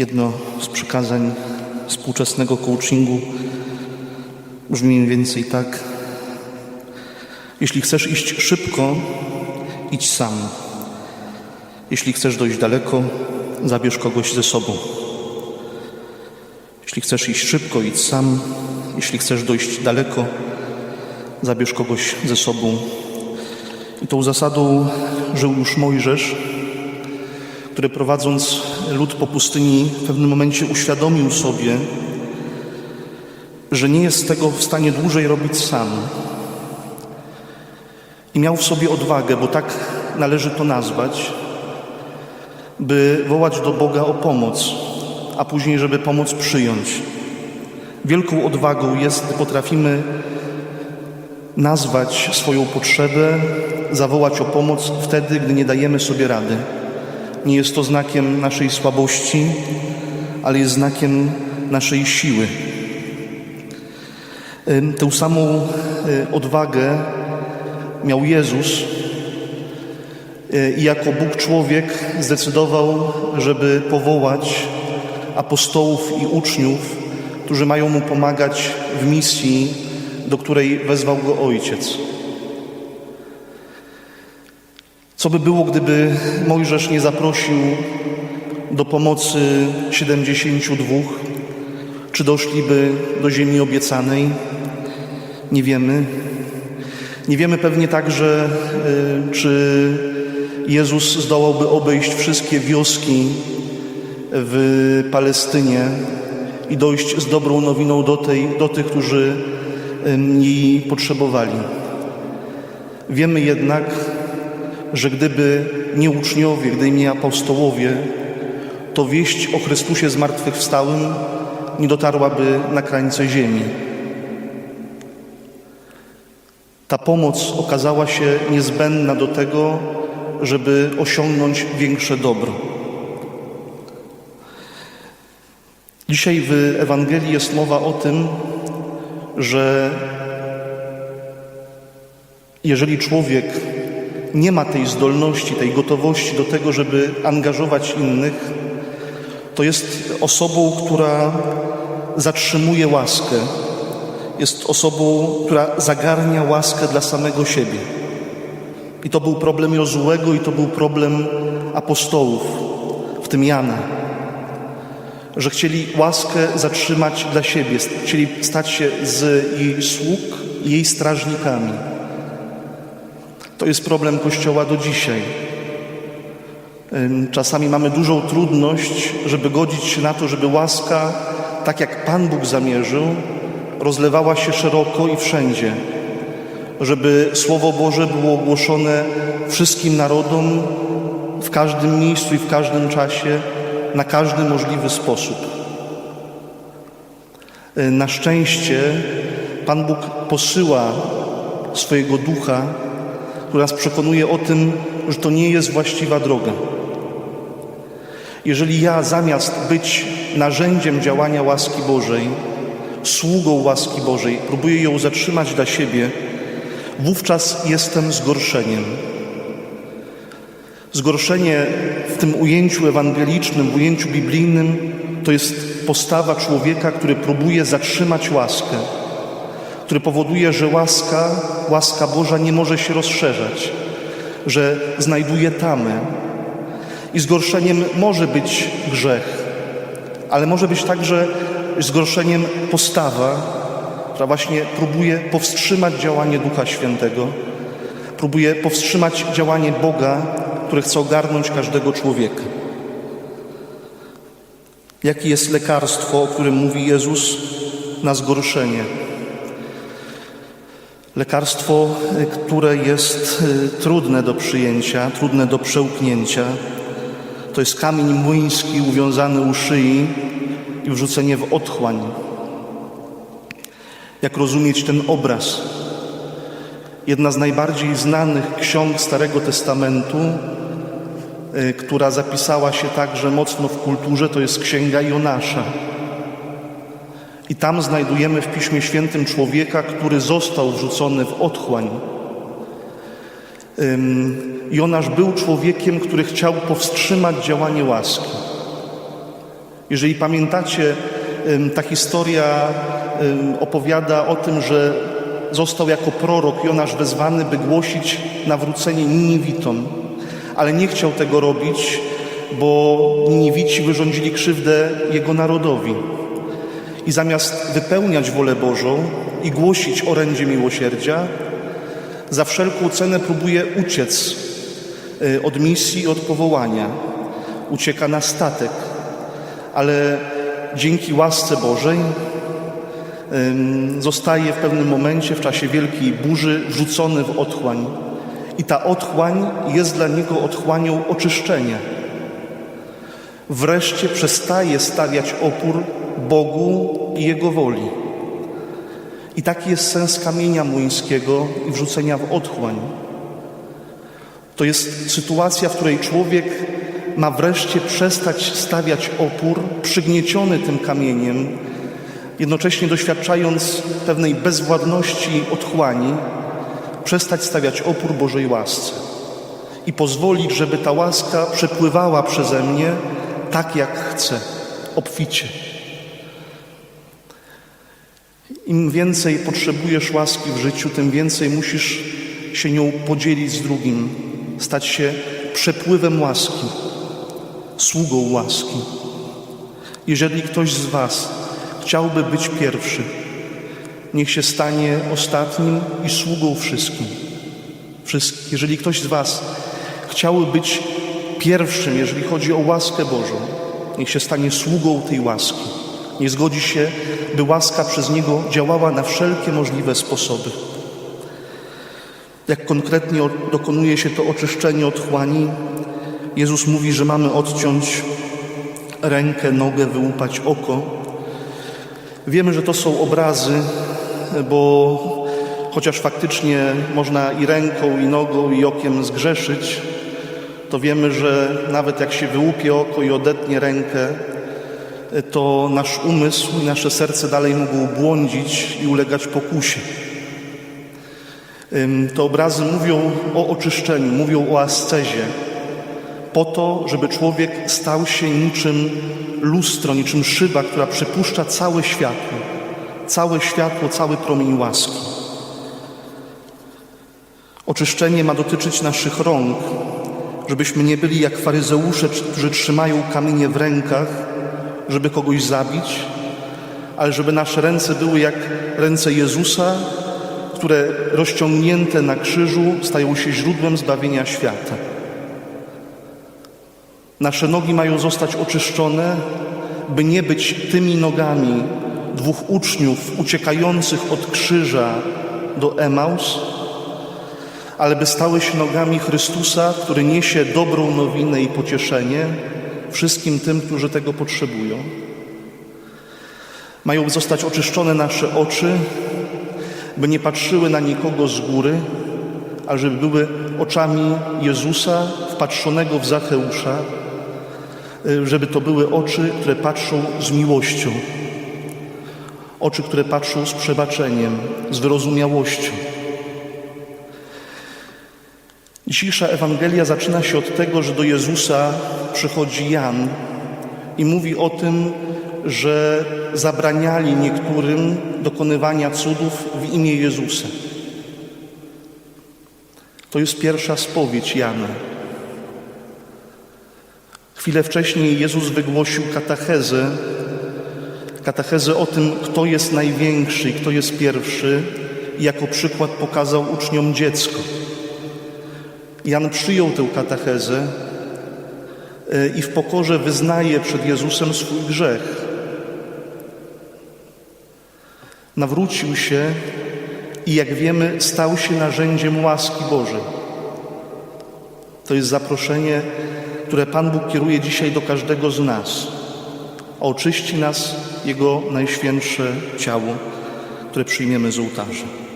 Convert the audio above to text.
Jedno z przykazań współczesnego coachingu brzmi mniej więcej tak: Jeśli chcesz iść szybko, idź sam. Jeśli chcesz dojść daleko, zabierz kogoś ze sobą. Jeśli chcesz iść szybko, idź sam. Jeśli chcesz dojść daleko, zabierz kogoś ze sobą. I tą zasadą żył już Mojżesz, który prowadząc lud po pustyni w pewnym momencie uświadomił sobie, że nie jest tego w stanie dłużej robić sam. I miał w sobie odwagę, bo tak należy to nazwać, by wołać do Boga o pomoc, a później, żeby pomoc przyjąć. Wielką odwagą jest, gdy potrafimy nazwać swoją potrzebę, zawołać o pomoc wtedy, gdy nie dajemy sobie rady. Nie jest to znakiem naszej słabości, ale jest znakiem naszej siły. Tę samą y, odwagę miał Jezus y, i jako Bóg człowiek zdecydował, żeby powołać apostołów i uczniów, którzy mają mu pomagać w misji, do której wezwał go Ojciec. Co by było, gdyby Mojżesz nie zaprosił do pomocy 72? Czy doszliby do ziemi obiecanej? Nie wiemy. Nie wiemy pewnie także, y, czy Jezus zdołałby obejść wszystkie wioski w Palestynie i dojść z dobrą nowiną do, tej, do tych, którzy jej potrzebowali. Wiemy jednak, że gdyby nie uczniowie, gdyby nie apostołowie, to wieść o Chrystusie zmartwychwstałym nie dotarłaby na krańce ziemi. Ta pomoc okazała się niezbędna do tego, żeby osiągnąć większe dobro. Dzisiaj w Ewangelii jest mowa o tym, że jeżeli człowiek nie ma tej zdolności, tej gotowości do tego, żeby angażować innych, to jest osobą, która zatrzymuje łaskę, jest osobą, która zagarnia łaskę dla samego siebie. I to był problem Jozułego i to był problem apostołów, w tym Jana, że chcieli łaskę zatrzymać dla siebie, chcieli stać się z jej sług jej strażnikami. To jest problem Kościoła do dzisiaj. Czasami mamy dużą trudność, żeby godzić się na to, żeby łaska, tak jak Pan Bóg zamierzył, rozlewała się szeroko i wszędzie. Żeby Słowo Boże było ogłoszone wszystkim narodom, w każdym miejscu i w każdym czasie, na każdy możliwy sposób. Na szczęście Pan Bóg posyła swojego ducha, który nas przekonuje o tym, że to nie jest właściwa droga. Jeżeli ja zamiast być narzędziem działania łaski Bożej, sługą łaski Bożej, próbuję ją zatrzymać dla siebie, wówczas jestem zgorszeniem. Zgorszenie w tym ujęciu ewangelicznym, w ujęciu biblijnym, to jest postawa człowieka, który próbuje zatrzymać łaskę, który powoduje, że łaska, łaska Boża nie może się rozszerzać, że znajduje tamę. I zgorszeniem może być grzech, ale może być także zgorszeniem postawa, która właśnie próbuje powstrzymać działanie Ducha Świętego, próbuje powstrzymać działanie Boga, które chce ogarnąć każdego człowieka. Jakie jest lekarstwo, o którym mówi Jezus na zgorszenie? Lekarstwo, y, które jest y, trudne do przyjęcia, trudne do przełknięcia, to jest kamień młyński uwiązany u szyi i wrzucenie w otchłań. Jak rozumieć ten obraz? Jedna z najbardziej znanych ksiąg Starego Testamentu, y, która zapisała się także mocno w kulturze, to jest Księga Jonasza. I tam znajdujemy w Piśmie Świętym człowieka, który został wrzucony w otchłań. Jonasz był człowiekiem, który chciał powstrzymać działanie łaski. Jeżeli pamiętacie, ta historia opowiada o tym, że został jako prorok Jonasz wezwany, by głosić nawrócenie Niniwitom, ale nie chciał tego robić, bo Niniwici wyrządzili krzywdę jego narodowi. I zamiast wypełniać wolę Bożą i głosić orędzie miłosierdzia, za wszelką cenę próbuje uciec y, od misji i od powołania. Ucieka na statek, ale dzięki łasce Bożej zostaje w pewnym momencie w czasie wielkiej burzy wrzucony w otchłań. I ta otchłań jest dla niego otchłanią oczyszczenia. Wreszcie przestaje stawiać opór Bogu i Jego woli. I taki jest sens kamienia młyńskiego i wrzucenia w otchłań. To jest sytuacja, w której człowiek ma wreszcie przestać stawiać opór, przygnieciony tym kamieniem, jednocześnie doświadczając pewnej bezwładności otchłani, przestać stawiać opór Bożej łasce i pozwolić, żeby ta łaska przepływała przeze mnie tak, jak chce, obficie. Im więcej potrzebujesz łaski w życiu, tym więcej musisz się nią podzielić z drugim, stać się przepływem łaski, sługą łaski. Jeżeli ktoś z Was chciałby być pierwszy, niech się stanie ostatnim i sługą wszystkim. Wszystkim. Jeżeli ktoś z Was chciałby być pierwszym, jeżeli chodzi o łaskę Bożą, niech się stanie sługą tej łaski. Nie zgodzi się, by łaska przez Niego działała na wszelkie możliwe sposoby. Jak konkretnie dokonuje się to oczyszczenie otchłani, Jezus mówi, że mamy odciąć rękę, nogę, wyłupać oko. Wiemy, że to są obrazy, bo chociaż faktycznie można i ręką, i nogą, i okiem zgrzeszyć, to wiemy, że nawet jak się wyłupie oko i odetnie rękę, to nasz umysł i nasze serce dalej mogą błądzić i ulegać pokusie. Te obrazy mówią o oczyszczeniu, mówią o ascezie, po to, żeby człowiek stał się niczym lustro, niczym szyba, która przepuszcza całe światło, całe światło, cały promień łaski. Oczyszczenie ma dotyczyć naszych rąk, żebyśmy nie byli jak faryzeusze, którzy trzymają kamienie w rękach, żeby kogoś zabić, ale żeby nasze ręce były jak ręce Jezusa, które rozciągnięte na krzyżu stają się źródłem zbawienia świata. Nasze nogi mają zostać oczyszczone, by nie być tymi nogami dwóch uczniów uciekających od krzyża do Emaus, ale by stały się nogami Chrystusa, który niesie dobrą nowinę i pocieszenie wszystkim tym, którzy tego potrzebują. Mają zostać oczyszczone nasze oczy, by nie patrzyły na nikogo z góry, ale żeby były oczami Jezusa wpatrzonego w Zacheusza, żeby to były oczy, które patrzą z miłością, oczy, które patrzą z przebaczeniem, z wyrozumiałością. Dzisiejsza Ewangelia zaczyna się od tego, że do Jezusa przychodzi Jan i mówi o tym, że zabraniali niektórym dokonywania cudów w imię Jezusa. To jest pierwsza spowiedź Jana. Chwilę wcześniej Jezus wygłosił katechezę, katechezę o tym, kto jest największy i kto jest pierwszy i jako przykład pokazał uczniom dziecko. Jan przyjął tę katechezę i w pokorze wyznaje przed Jezusem swój grzech. Nawrócił się i jak wiemy, stał się narzędziem łaski Bożej. To jest zaproszenie, które Pan Bóg kieruje dzisiaj do każdego z nas. Oczyści nas Jego najświętsze ciało, które przyjmiemy z ołtarza.